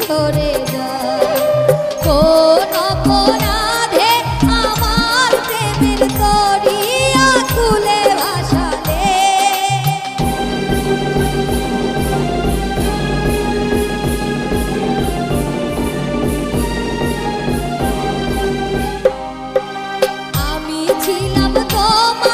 ঝরে যায়। কোন অপরাধে আমার প্রেমের তরিয়া খুলে ভাসালে। আমি ছিলাম তোমার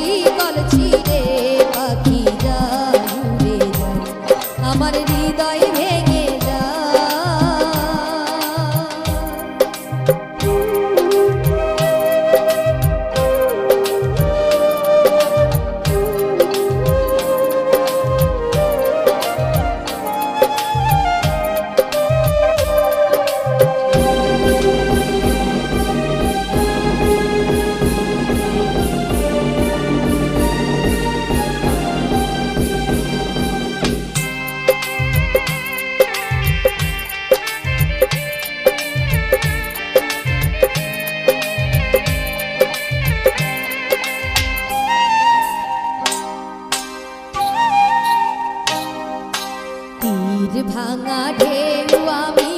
তীর ভাঙা ঢেউ আমি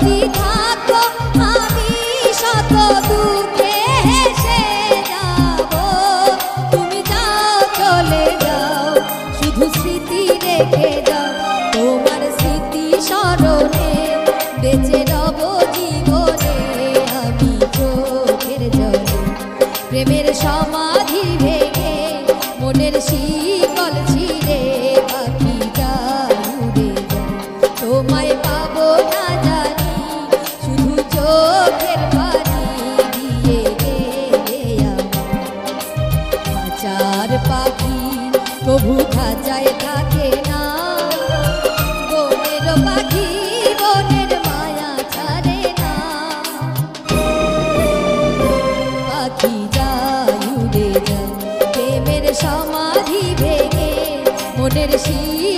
সুখে প্রেমের সমাধি